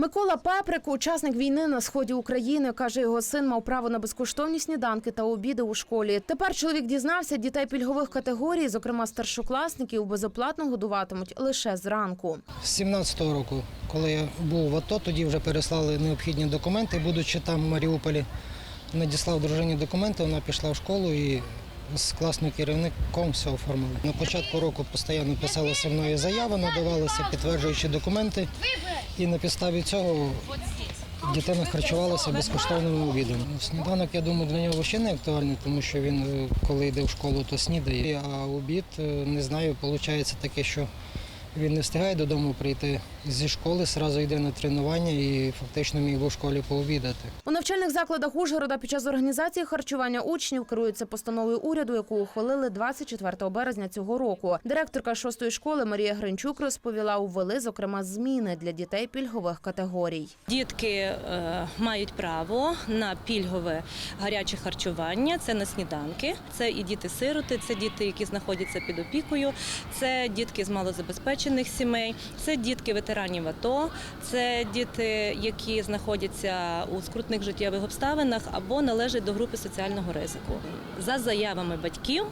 Микола Пеприк, учасник війни на сході України, каже, його син мав право на безкоштовні сніданки та обіди у школі. Тепер чоловік дізнався, дітей пільгових категорій, зокрема старшокласників, безоплатно годуватимуть лише зранку. З 17-го року, коли я був в АТО, тоді вже переслали необхідні документи. Будучи там в Маріуполі, надіслав дружині документи, вона пішла в школу і з класним керівником все оформили. На початку року постійно писалася мною заяви, надавалися підтверджуючі документи. І на підставі цього дитина харчувалася безкоштовним обідом. Сніданок, я думаю, для нього ще не актуальний, тому що він, е, коли йде в школу, то снідає. А обід, е, не знаю, виходить таке, що він не встигає додому прийти зі школи, одразу йде на тренування і фактично міг би в школі пообідати. У навчальних закладах Ужгорода під час організації харчування учнів керуються постановою уряду, яку ухвалили 24 березня цього року. Директорка шостої школи Марія Гринчук розповіла, увели зокрема зміни для дітей пільгових категорій. Дітки е, мають право на пільгове гаряче харчування. Це на сніданки, це і діти-сироти, це діти, які знаходяться під опікою, це дітки з малозабезпечених сімей, це дітки ветеранів АТО, це діти, які знаходяться у скрутних життєвих обставинах або належать до групи соціального ризику. За заявами батьків.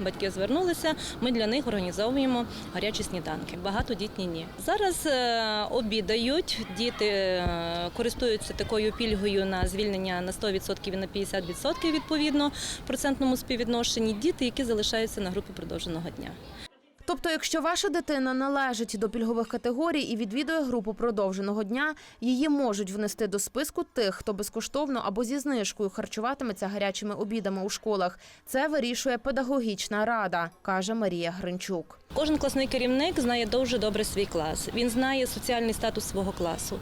Батьки звернулися. Ми для них організовуємо гарячі сніданки. Багатодітні ні. Зараз е, обідають. Діти е, користуються такою пільгою на звільнення на 100% і на 50% відповідно в процентному співвідношенні. Діти, які залишаються на групі продовженого дня. Тобто, якщо ваша дитина належить до пільгових категорій і відвідує групу продовженого дня, її можуть внести до списку тих, хто безкоштовно або зі знижкою харчуватиметься гарячими обідами у школах. Це вирішує педагогічна рада, каже Марія Гринчук. Кожен класний керівник знає дуже добре свій клас. Він знає соціальний статус свого класу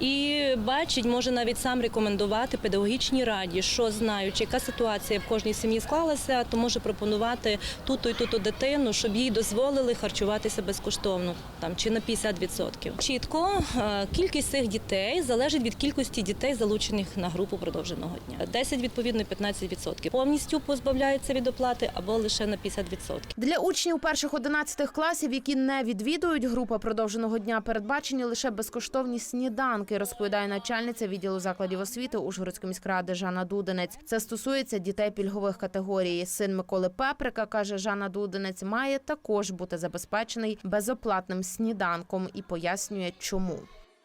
і бачить, може навіть сам рекомендувати педагогічній раді, що знаючи, яка ситуація в кожній сім'ї склалася, то може пропонувати ту-то і ту-то дитину, щоб їй дозволили харчуватися безкоштовно, там чи на 50%. Чітко е, кількість цих дітей залежить від кількості дітей, залучених на групу продовженого дня. 10 відповідно 15%. Повністю позбавляються від оплати або лише на 50%. Для учнів перших 11 класів, які не відвідують групу продовженого дня, передбачені лише безкоштовні сніданки, розповідає начальниця відділу закладів освіти Ужгородської міськради Жанна Дудинець. Це стосується дітей пільгових категорій. Син Миколи Пеприка каже, Жанна Дудинець має також бути забезпечений безоплатним сніданком і пояснює, чому.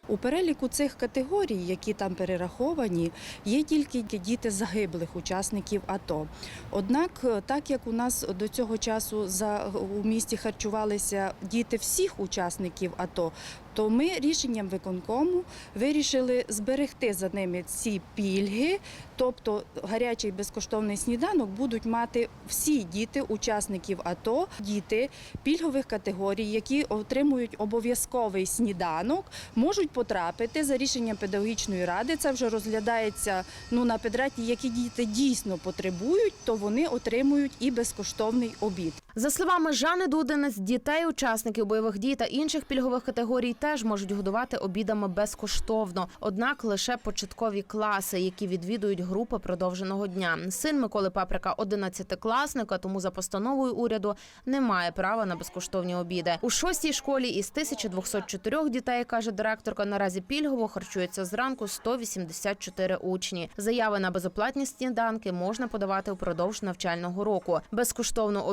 У переліку цих категорій, які там перераховані, є тільки діти загиблих учасників АТО. Однак, е, так як у нас до цього часу за у місті харчувалися діти всіх учасників АТО, то ми рішенням виконкому вирішили зберегти за ними ці пільги, тобто гарячий безкоштовний сніданок будуть мати всі діти учасників АТО, діти пільгових категорій, які отримують обов'язковий сніданок, можуть потрапити за рішенням педагогічної ради. Це вже розглядається ну на педраті, які діти дійсно потребують, то вони отримують і безкоштовний обід. За словами Жани Дудинець, дітей, учасників бойових дій та інших пільгових категорій теж можуть годувати обідами безкоштовно. Однак лише початкові класи, які відвідують групи продовженого дня. Син Миколи Паприка 11-класника, тому за постановою уряду не має права на безкоштовні обіди. У шостій школі із 1204 дітей, каже директорка, наразі пільгово харчується зранку 184 учні. Заяви на безоплатні сніданки можна подавати упродовж навчального року. Безкоштовно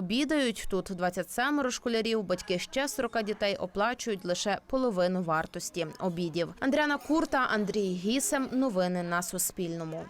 обідають тут 27 школярів. Батьки ще 40 дітей оплачують лише половину вартості обідів. Андріана Курта, Андрій Гісем. Новини на Суспільному.